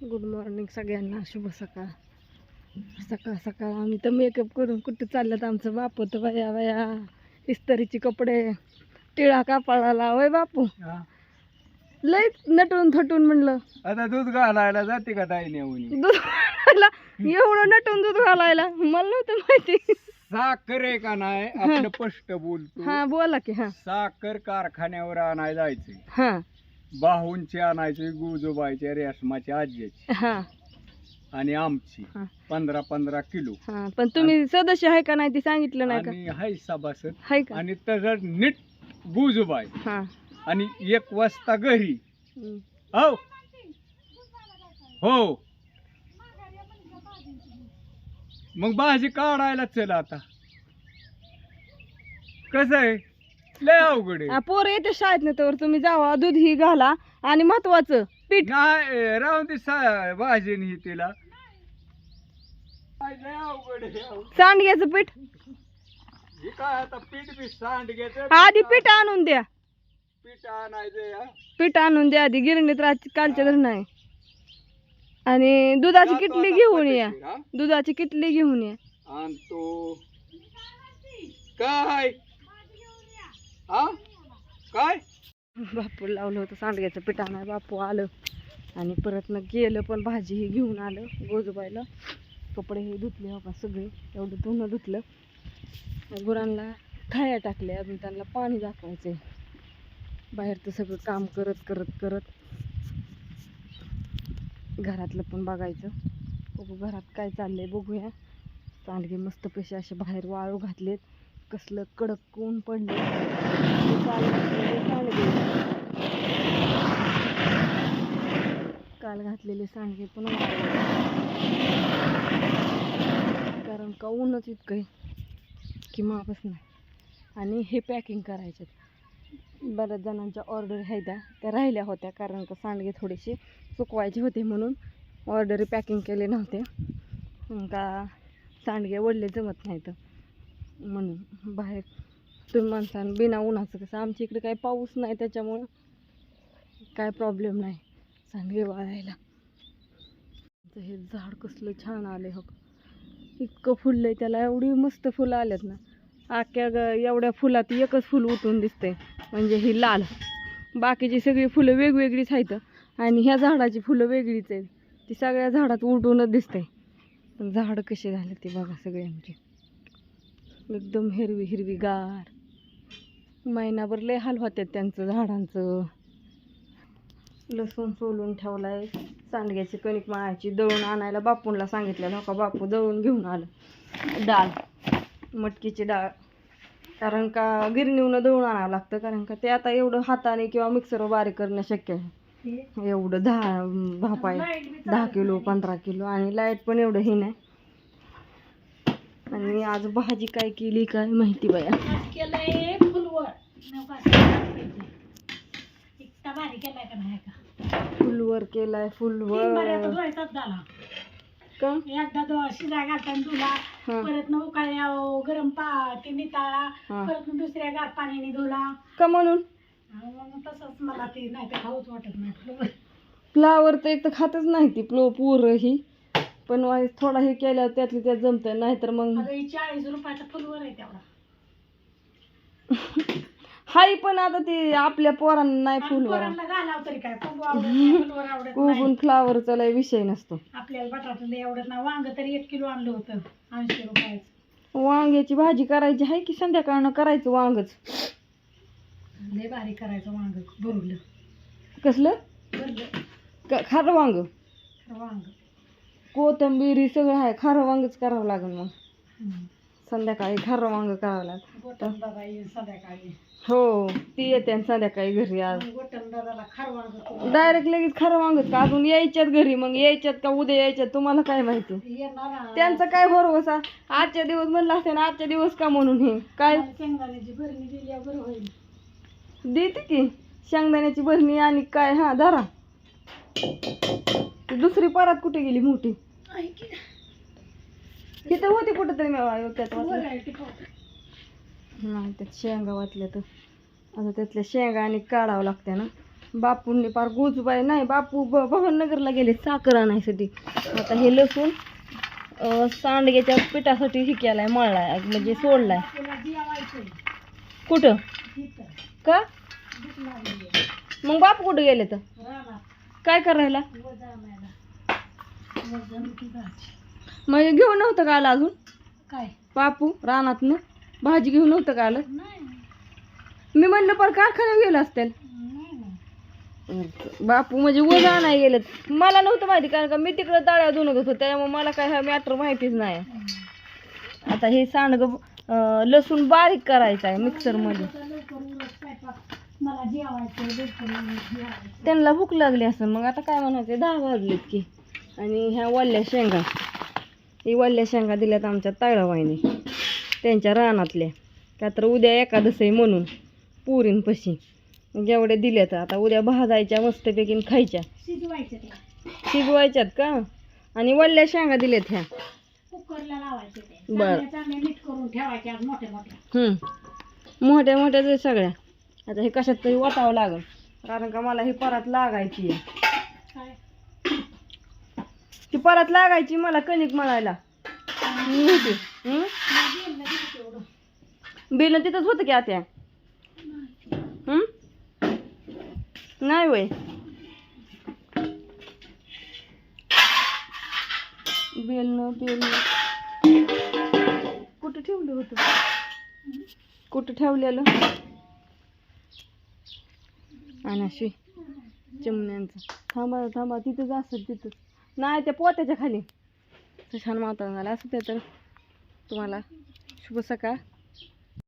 Good morning सगळ्यांना शुभ सकाळ. सकाळ सकाळ. आम्ही तर मेकअप करून कुठं चालल्यात? आमचं बापू तर वया वया. इस्त्रीचे कपडे. टिळा कापाळाला. वय बापू? लय नटून थटून म्हणलं. आता दूध घालायला जाते का ताई नेऊन? दूध घालायला? एवढं नटून दूध घालायला? मला नव्हतं माहिती. साखर आहे का नाही? आपलं स्पष्ट बोलतो. हा बोला की हा. साखर कारखान्यावर आणाय जायचे हा. बाहूंची आणायची गुजोबाईच्या रेशमाची आजीची. हा. आणि आमची. हा. पंधरा पंधरा किलो. हा पण तुम्ही सदस्य आहे का नाही ते सांगितलं नाही का? आणि हाय सभासद. आहे का? आणि तसं नीट गुजोबाई. हा. आणि एक वाजता घरी. हम्म. हो. हो. मग भाजी काढायला चल आता. कसं आहे? लय अवघड आहे. पोरं येते शाळेत नाही तर तुम्ही जावा दूध ही घाला आणि महत्वाचं पीठ. नाही राहून ती सा- भाजी नाही तिला. काय लय अवघड आहे अहो. सांडग्याचं पीठ. हे काय आता पीठ बी सांड घ्यायचं आधी पीठ आणून द्या. पीठ आणायचं हा. पीठ आणून द्या आधी गिरणीत रात कालच्या धरण आहे. आणि दुधाची जातो किटली आता घेऊन या. पद्धतशीर, हा. दुधाची किटली घेऊन या. आणतो. काय हा? काय? बापू लावलं होतं सांडग्याचं पीठ बापू आलं आणि परत मग गेलं पण भाजी ही घेऊन आलं गोजूबाईला. कपडे हे धुतले हो का सगळे. एवढं धुणं धुतलं. गुरांना थाळ्या टाकले अजून त्यांना पाणी दाखवायचंय. बाहेरचं सगळं काम करत करत करत. घरातलं पण बघायचं. बघू घरात काय चाललंय बघूया. सांडगे मस्त पैसे असे बाहेर वाळू घातलेत. कसलं कडक ऊन पडले. काल घातलेले सांडगे. काल घातलेले सांडगे पण कारण का ऊनच इतकं आहे की मापच नाही. आणि हे पॅकिंग करायचे बऱ्याच जणांच्या ऑर्डर ह्या त्या. त्या राहिल्या होत्या कारण का सांडगे थोडेसे सुकवायचे होते म्हणून ऑर्डर पॅकिंग केले नव्हते. मग का सांडगे वडले जमत नाहीत. म्हणून बाहेर तुम्ही माणसानं बिना उन्हाचं कसं? आमच्या इकडे काही पाऊस नाही त्याच्यामुळं काय प्रॉब्लेम नाही. सांडगे वाळायला. आमचं हे झाड कसलं छान आले हो. इतकं फुललं आहे त्याला एवढी मस्त फुलं आल्यात ना. आख्या ग- एवढ्या फुलात एकच फुल उठून दिसते म्हणजे ही लाल. बाकीची सगळी फुलं वेगवेगळीच आहेत. आणि ह्या झाडाची फुलं वेगळीच आहेत. ती सगळ्या झाडात उठूनच दिसते पण झाडं कसे झाले ते बघा सगळे आमचे. एकदम हिरवी हिरवीगार महिनाभर लय हाल होत्यात त्यांचं झाडांचं. लसूण सोलून ठेवलाय. सांडग्याची कणिक माळायची दळून आणायला बापूंला सांगितलं. नका बापू दळून घेऊन आलं. डाळ मटकीची डाळ. कारण का गिरणीवनं दळून आणावं लागतं. कारण का ते आता एवढं हाताने किंवा मिक्सरवर बारीक करणं शक्य आहे. एवढं दहा भापाय दहा किलो पंधरा किलो आणि लाइट पण एवढं हे नाही. आणि आज भाजी काय केली काय माहिती बाया केलंय फुलवर केलाय फुलवर. का? एकदा दो शिजा घालताना धुला. परत न उकाळ्या गरम पा ते निताळा. परत न दुसऱ्या गार पाण्याने धुला. का म्हणून? मग तसंच मला ते नाही ते खाऊच वाटत नाही. फुलवर फ्लावर तर एक तर खातच नाही ती प्लो पूर ही. पण थोडा हे केल्यावर त्यातली त्यात जमतं नाहीतर मग अगं ही चाळीस रुपयाचा फुलवर आहे तेवढा. हाय पण आता ते आपल्या पोरांना नाही आणि फुलवर. पोरांना घालावं तरी काय? फुलवर आवडत नाही, फुलवर आवडत नाही. कोबून फ्लावरचा लय विषय नसतो. आपल्याला बटाटा लय आवडत नाही. वांग तरी एक किलो आणलं होतं ऐंशी रुपयाचं. वांग्याची भाजी करायची आहे की संध्याकाळनं करायचं वांगच? लय भारी करायचं वांग भरलं. कसलं? भरलं. क- खारं वांग. वांग. कोथंबीर सगळं आहे. खारं वांगच करावं लागेल मग. संध्याकाळी खारं वांग करावं लागेल. गोटन दादा येईल संध्याकाळी. हो ती येते आणि संध्याकाळी घरी आज. गोटन दादाला खार वांग करून डायरेक्ट लगेच खरं वांगच का? अजून यायच्यात घरी मग. यायच्यात का? उद्या यायच्यात? तुम्हाला काय माहिती? येणार ना. त्यांचा काय भरोसा? आजच्या दिवस म्हणलं असते ना आजच्या दिवस का म्हणून हे? काय? मला शेंगदाण्याची भरणी दिल्यावर बरं होईल. देते की. शेंगदाण्याची भरणी आणि काय? हा धरा. ती दुसरी परात कुठे गेली मोठी. तिथं होती कुठं तरी त्यात. नाही त्यात शेंगा वाटल्या तर. आता त्यातल्या शेंगा आणि काढावं लागते ना. बापूंनी पार गोजूबाई नाही बापू ब भवाननगरला गेले साखर आणायसाठी. आता हे लसूण सांडग्याच्या पिठासाठी केलाय मळलाय म्हणजे सोडलाय. कुठं? का. मग बापू कुठं गेले तर? काय करायला? मग घेऊन नव्हतं का आलं अजून? काय? बापू रानातनं भाजी घेऊन नव्हतं का आलं? मी म्हणलं पर कारखान्यात गेलं असतील. बापू म्हणजे वजा नाही गेलेत. मला नव्हतं माहिती कारण का मी तिकडं ताळ्या धुणत होतो त्यामुळे मला काय हा मॅटर माहितीच नाही. आता हे सांडग लसूण बारीक करायचं आहे मिक्सरमध्ये मला जेवायचं त्यांना भूक लागली असं मग आता काय म्हणायचं? दहा वाजलेत की. आणि ह्या वल्ल्या शेंगा. ही वल्ल्या शेंगा दिल्यात आमच्या ताळावाईने त्यांच्या रानातल्या. का तर उद्या एकादस आहे म्हणून पुरींपशी. मग एवढ्या दिल्यात आता उद्या भाजायच्या मस्तपैकी खायच्या. शिजवायच्यात का? आणि वल्ल्या शेंगा दिल्यात ह्या. कुकरला लावायचे ते बरं. करून मोठ्या मोठ्या. मोठ्याच सगळ्या. आता हे कशात तरी वाटावं लागल. कारण का मला ही परत लागायची आहे. ती परत लागायची मला कणिक मळायला. बिल तिथंच होतं की आता हम्म? नाही वय. बेल न बेल. कुठं ठेवलं होतं? कुठं ठेवलेलं? अनाशी चिमण्यांचं. थांबा थांबा तिथंच असत तिथंच. नाही त्या पोत्याच्या खाली. तर छान माता झाला. असं ते तर तुम्हाला शुभ सकाळ.